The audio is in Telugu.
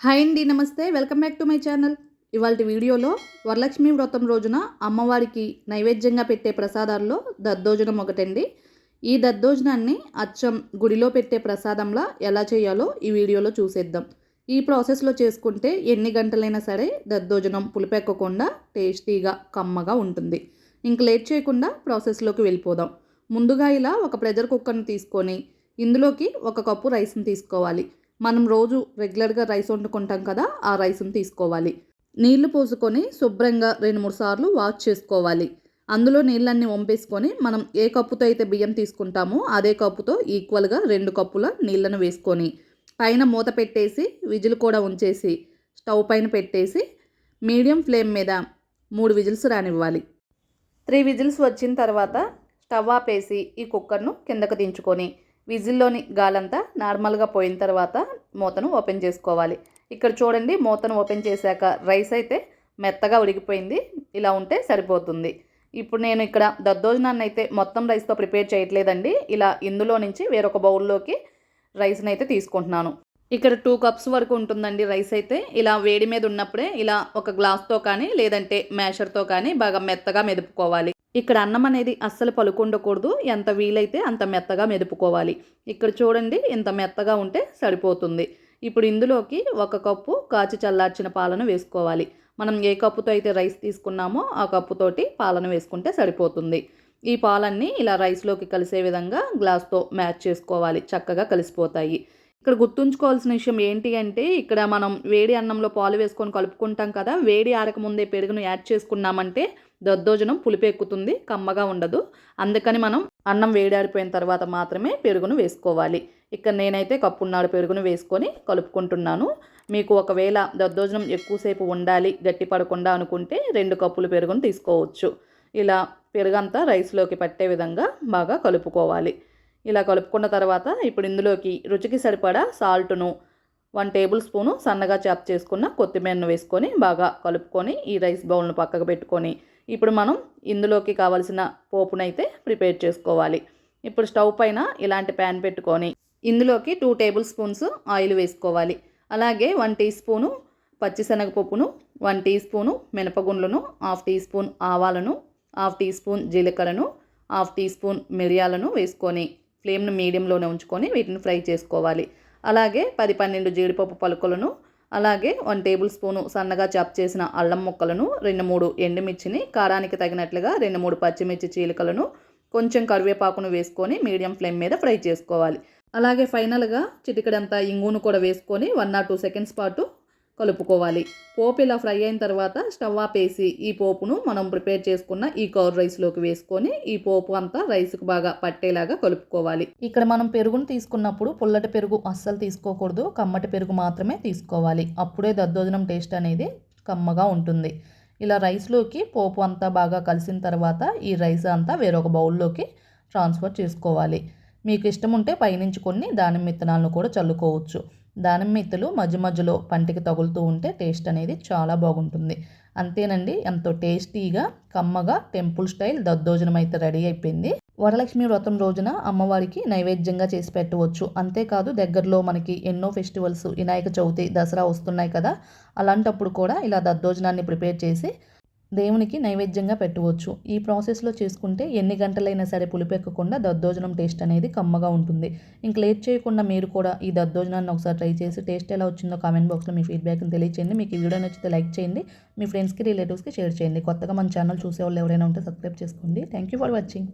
హాయ్ అండి నమస్తే. Welcome back to my channel. ఇవాళ వీడియోలో వరలక్ష్మి వ్రతం రోజున అమ్మవారికి నైవేద్యంగా పెట్టే ప్రసాదాల్లో దద్దోజనం ఒకటండి. ఈ దద్దోజనాన్ని అచ్చం గుడిలో పెట్టే ప్రసాదంలా ఎలా చేయాలో ఈ వీడియోలో చూసేద్దాం. ఈ ప్రాసెస్లో చేసుకుంటే ఎన్ని గంటలైనా సరే దద్దోజనం పులిపెక్కకుండా టేస్టీగా కమ్మగా ఉంటుంది. ఇంక లేట్ చేయకుండా ప్రాసెస్లోకి వెళ్ళిపోదాం. ముందుగా ఇలా ఒక ప్రెజర్ కుక్కర్ని తీసుకొని ఇందులోకి ఒక కప్పు రైస్ని తీసుకోవాలి. మనం రోజు రెగ్యులర్గా రైస్ వండుకుంటాం కదా ఆ రైస్ని తీసుకోవాలి. నీళ్ళు పోసుకొని శుభ్రంగా రెండు మూడు సార్లు వాష్ చేసుకోవాలి. అందులో నీళ్ళన్నీ వంపేసుకొని మనం ఏ కప్పుతో అయితే బియ్యం తీసుకుంటామో అదే కప్పుతో ఈక్వల్గా రెండు కప్పుల నీళ్ళను వేసుకొని పైన మూత పెట్టేసి విజిల్ కూడా ఉంచేసి స్టవ్ పైన పెట్టేసి మీడియం ఫ్లేమ్ మీద మూడు విజిల్స్ రానివ్వాలి. త్రీ విజిల్స్ వచ్చిన తర్వాత స్టవ్ ఆపేసి ఈ కుక్కర్ను కిందకు దించుకొని విజిల్లోని గాలంతా నార్మల్గా పోయిన తర్వాత మూతను ఓపెన్ చేసుకోవాలి. ఇక్కడ చూడండి మూతను ఓపెన్ చేశాక రైస్ అయితే మెత్తగా ఉడికిపోయింది. ఇలా ఉంటే సరిపోతుంది. ఇప్పుడు నేను ఇక్కడ దద్దోజనాన్ని అయితే మొత్తం రైస్తో ప్రిపేర్ చేయట్లేదండి. ఇలా ఇందులో నుంచి వేరొక బౌల్లోకి రైస్ని అయితే తీసుకుంటున్నాను. ఇక్కడ టూ కప్స్ వరకు ఉంటుందండి రైస్ అయితే. ఇలా వేడి మీద ఉన్నప్పుడే ఇలా ఒక గ్లాస్తో కానీ లేదంటే మ్యాషర్తో కానీ బాగా మెత్తగా మెదుపుకోవాలి. ఇక్కడ అన్నం అనేది అస్సలు పలుకుండకూడదు. ఎంత వీలైతే అంత మెత్తగా మెదుపుకోవాలి. ఇక్కడ చూడండి ఇంత మెత్తగా ఉంటే సరిపోతుంది. ఇప్పుడు ఇందులోకి ఒక కప్పు కాచి చల్లార్చిన పాలను వేసుకోవాలి. మనం ఏ కప్పుతో అయితే రైస్ తీసుకున్నామో ఆ కప్పుతోటి పాలను వేసుకుంటే సరిపోతుంది. ఈ పాలన్నీ ఇలా రైస్లోకి కలిసే విధంగా గ్లాస్తో మ్యాచ్ చేసుకోవాలి. చక్కగా కలిసిపోతాయి. ఇక్కడ గుర్తుంచుకోవాల్సిన విషయం ఏంటి అంటే ఇక్కడ మనం వేడి అన్నంలో పాలు వేసుకొని కలుపుకుంటాం కదా వేడి ఆరకముందే పెరుగును యాడ్ చేసుకున్నామంటే దద్దోజనం పులిపెక్కుతుంది కమ్మగా ఉండదు. అందుకని మనం అన్నం వేడారిపోయిన తర్వాత మాత్రమే పెరుగును వేసుకోవాలి. ఇక్కడ నేనైతే కప్పున్నాడు పెరుగును వేసుకొని కలుపుకుంటున్నాను. మీకు ఒకవేళ దద్దోజనం ఎక్కువసేపు ఉండాలి గట్టి పడకుండా అనుకుంటే రెండు కప్పులు పెరుగును తీసుకోవచ్చు. ఇలా పెరుగంతా రైస్లోకి పట్టే విధంగా బాగా కలుపుకోవాలి. ఇలా కలుపుకున్న తర్వాత ఇప్పుడు ఇందులోకి రుచికి సరిపడా సాల్ట్ను వన్ టేబుల్ స్పూను సన్నగా చాప్ చేసుకున్న కొత్తిమీరను వేసుకొని బాగా కలుపుకొని ఈ రైస్ బౌల్ను పక్కకు పెట్టుకొని ఇప్పుడు మనం ఇందులోకి కావలసిన పోపునైతే ప్రిపేర్ చేసుకోవాలి. ఇప్పుడు స్టవ్ పైన ఇలాంటి ప్యాన్ పెట్టుకొని ఇందులోకి టూ టేబుల్ స్పూన్స్ ఆయిల్ వేసుకోవాలి. అలాగే వన్ టీ స్పూను పచ్చిశనగపప్పును వన్ టీ స్పూను మినపగుండ్లను హాఫ్ టీ స్పూన్ ఆవాలను హాఫ్ టీ స్పూన్ జీలకర్రను హాఫ్ టీ స్పూన్ మిరియాలను వేసుకొని ఫ్లేమ్ను మీడియంలోనే ఉంచుకొని వీటిని ఫ్రై చేసుకోవాలి. అలాగే పది పన్నెండు జీడిపప్పు పలుకులను అలాగే వన్ టేబుల్ స్పూను సన్నగా చాప్ చేసిన అల్లం ముక్కలను రెండు మూడు ఎండుమిర్చిని కారానికి తగినట్లుగా రెండు మూడు పచ్చిమిర్చి చీలికలను కొంచెం కరివేపాకును వేసుకొని మీడియం ఫ్లేమ్ మీద ఫ్రై చేసుకోవాలి. అలాగే ఫైనల్గా చిటికడంతా ఇంగును కూడా వేసుకొని వన్ ఆర్ టూ సెకండ్స్ పాటు కలుపుకోవాలి. పోపు ఇలా ఫ్రై అయిన తర్వాత స్టవ్ ఆపేసి ఈ పోపును మనం ప్రిపేర్ చేసుకున్న ఈ కౌర్ రైస్లోకి వేసుకొని ఈ పోపు అంతా రైస్కి బాగా పట్టేలాగా కలుపుకోవాలి. ఇక్కడ మనం పెరుగును తీసుకున్నప్పుడు పుల్లటి పెరుగు అస్సలు తీసుకోకూడదు. కమ్మటి పెరుగు మాత్రమే తీసుకోవాలి. అప్పుడే దద్దోజనం టేస్ట్ అనేది కమ్మగా ఉంటుంది. ఇలా రైస్లోకి పోపు అంతా బాగా కలిసిన తర్వాత ఈ రైస్ అంతా వేరొక బౌల్లోకి ట్రాన్స్ఫర్ చేసుకోవాలి. మీకు ఇష్టం ఉంటే పైనుంచి కొన్ని దానిమ్మ విత్తనాలను కూడా చల్లుకోవచ్చు. దానిమ్మ ఇత్తులు మధ్య మధ్యలో పంటికి తగులుతూ ఉంటే టేస్ట్ అనేది చాలా బాగుంటుంది. అంతేనండి ఎంతో టేస్టీగా కమ్మగా టెంపుల్ స్టైల్ దద్దోజనం అయితే రెడీ అయిపోయింది. వరలక్ష్మి వ్రతం రోజున అమ్మవారికి నైవేద్యంగా చేసి పెట్టవచ్చు. అంతేకాదు దగ్గరలో మనకి ఎన్నో ఫెస్టివల్స్ వినాయక చవితి దసరా వస్తున్నాయి కదా అలాంటప్పుడు కూడా ఇలా దద్దోజనాన్ని ప్రిపేర్ చేసి దేవునికి నైవేద్యంగా పెట్టవచ్చు. ఈ ప్రాసెస్లో చేసుకుంటే ఎన్ని గంటలైనా సరే పులిపెక్కకుండా దద్దోజనం టేస్ట్ అనేది కమ్మగా ఉంటుంది. ఇంక లేట్ చేయకుండా మీరు కూడా ఈ దద్దోజనాన్ని ఒకసారి ట్రై చేసి టేస్ట్ ఎలా వచ్చిందో కామెంట్ బాక్స్లో మీ ఫీడ్బ్యాక్ని తెలియచేయండి. మీకు ఈ వీడియో నచ్చితే లైక్ చేయండి. మీ ఫ్రెండ్స్కి రిలేటివ్స్కి షేర్ చేయండి. కొత్తగా మన ఛానల్ చూసే వాళ్ళు ఎవరైనా ఉంటే సబ్స్క్రైబ్ చేసుకోండి. Thank you for watching.